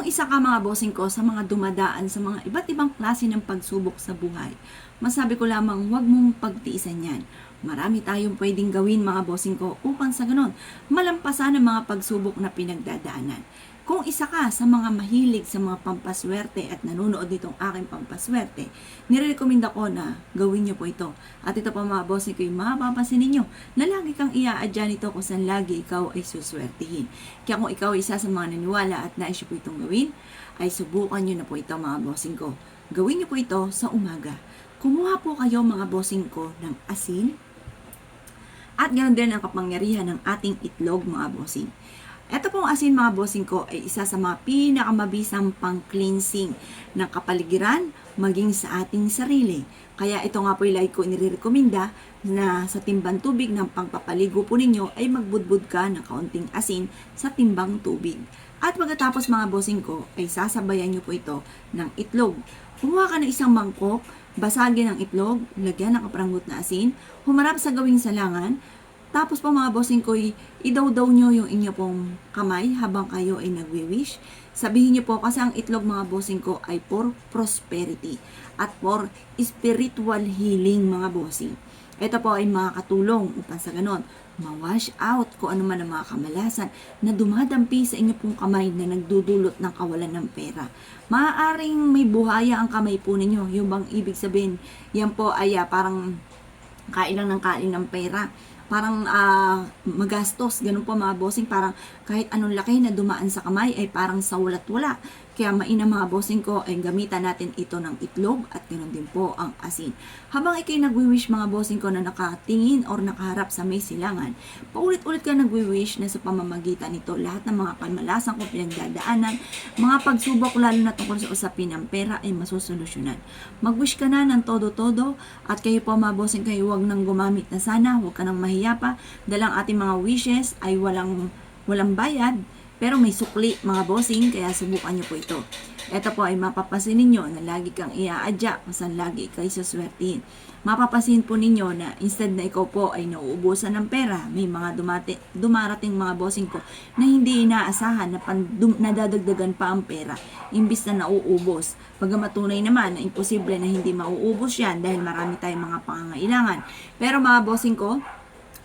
Kung isa ka mga bossing ko sa mga dumadaan sa mga iba't ibang klase ng pagsubok sa buhay, masabi ko lamang huwag mong pagtiisan yan. Marami tayong pwedeng gawin mga bossing ko upang sa ganon malampasan ang mga pagsubok na pinagdadaanan. Kung isa ka sa mga mahilig sa mga pampaswerte at nanonood nitong aking pampaswerte, nirekomenda ko na gawin niyo po ito. At ito pa mga bossing ko, yung mapapansin ninyo na lagi kang iaadya nito kung saan lagi ikaw ay suswertihin. Kaya kung ikaw ay isa sa mga naniwala at nais po itong gawin, ay subukan niyo na po ito mga bossing ko. Gawin niyo po ito sa umaga. Kumuha po kayo mga bossing ko ng asin, at ganoon din ang kapangyarihan ng ating itlog mga bossing. Ito pong asin mga bossing ko ay isa sa mga pinakamabisang pang-cleansing ng kapaligiran maging sa ating sarili. Kaya ito nga po yung like ko inirekomenda na sa timbang tubig ng pangpapaligo po ninyo ay magbudbud ka ng kaunting asin sa timbang tubig. At pagkatapos mga bossing ko ay sasabayan nyo po ito ng itlog. Kumuha ka ng isang mangkok, basagin ang itlog, lagyan ng kaprangot na asin, humarap sa gawing salangan, tapos po mga bossing ko, idaw-daw nyo yung inyo pong kamay habang kayo ay nagwi-wish. Sabihin nyo po kasi ang itlog mga bossing ko ay for prosperity at for spiritual healing mga bossing. Ito po ay makakatulong upang sa ganon, ma-wash out kung ano man ang mga kamalasan na dumadampi sa inyo pong kamay na nagdudulot ng kawalan ng pera. Maaaring may buhaya ang kamay po ninyo. Yung bang ibig sabihin, yan po ay ah, parang kain ng kain ng pera parang ah, magastos, ganun po mga bossing, parang kahit anong laki na dumaan sa kamay ay parang sa walat wala. Kaya maina mga bossing ko ay gamitan natin ito ng itlog at ganoon din po ang asin. Habang ikay nagwi-wish mga bossing ko na nakatingin or nakaharap sa may silangan, paulit-ulit ka nagwi-wish na sa pamamagitan nito lahat ng mga kamalasan kung pinagdadaanan, mga pagsubok lalo na tungkol sa usapin ng pera ay masusolusyonan. Mag-wish ka na ng todo-todo at kayo po mga bossing kayo huwag nang gumamit na sana, huwag ka nang mahiya pa. Dalang ating mga wishes ay walang walang bayad pero may sukli mga bossing, kaya subukan nyo po ito. Ito po ay mapapasin ninyo na lagi kang iaadya kung saan lagi ikay suswertihin. Mapapasin po ninyo na instead na ikaw po ay nauubusan ng pera, may mga dumati, dumarating mga bossing ko na hindi inaasahan na pan, dum, nadadagdagan pa ang pera imbis na nauubos. Pagamat tunay naman na imposible na hindi mauubos yan dahil marami tayong mga pangangailangan. Pero mga bossing ko,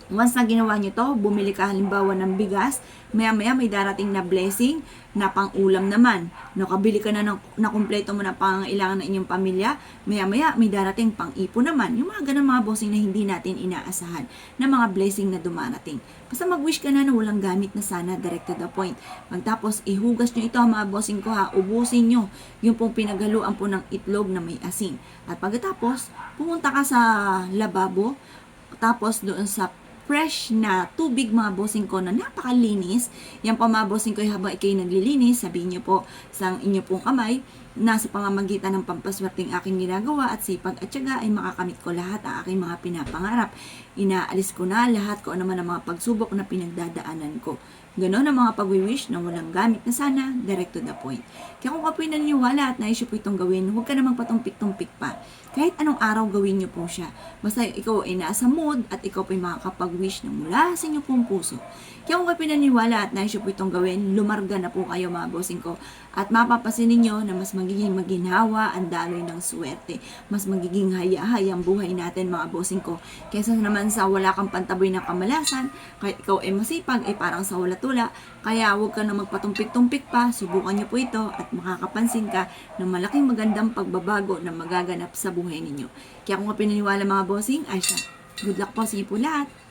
Once na ginawa nyo to, bumili ka halimbawa ng bigas, maya-maya may darating na blessing na pang-ulam naman. Nakabili ka na ng nakumpleto mo na pangailangan ng inyong pamilya, maya-maya may darating pang-ipo naman. Yung mga ganun mga bossing na hindi natin inaasahan na mga blessing na dumarating. Basta mag-wish ka na na walang gamit na sana, direct to the point. Magtapos, ihugas nyo ito mga bossing ko ha, ubusin nyo yung pong pinagaluan po ng itlog na may asin. At pagkatapos, pumunta ka sa lababo, tapos doon sa fresh na tubig mga bossing ko na napakalinis. Yan po mga bossing ko habang ikay naglilinis, sabihin niyo po sa inyo pong kamay, nasa pamamagitan ng pampaswerteng aking ginagawa at sipag at syaga ay makakamit ko lahat ang aking mga pinapangarap. Inaalis ko na lahat ko naman ang mga pagsubok na pinagdadaanan ko. Ganon ang mga pag-wish na walang gamit na sana, direct to the point. Kaya kung kapoy naniniwala at naisip po itong gawin, huwag ka namang patumpik-tumpik pa. Kahit anong araw gawin niyo po siya. Basta ikaw ay nasa mood at ikaw po ay makakapag-wish na mula sa inyo pong puso. Kaya kung kapoy naniniwala at naisip po itong gawin, lumarga na po kayo mga bossing ko. At mapapasin ninyo na mas magiging maginhawa ang daloy ng swerte. Mas magiging hayahay ang buhay natin mga bossing ko. Kesa naman sa wala kang pantaboy ng kamalasan, kahit ikaw ay masipag, ay parang sa wala tula. Kaya huwag ka na magpatumpik-tumpik pa, subukan niyo po ito at makakapansin ka ng malaking magandang pagbabago na magaganap sa buhay ninyo. Kaya kung ka pinaniwala mga bossing, ay siya. Good luck po sa inyo po lahat.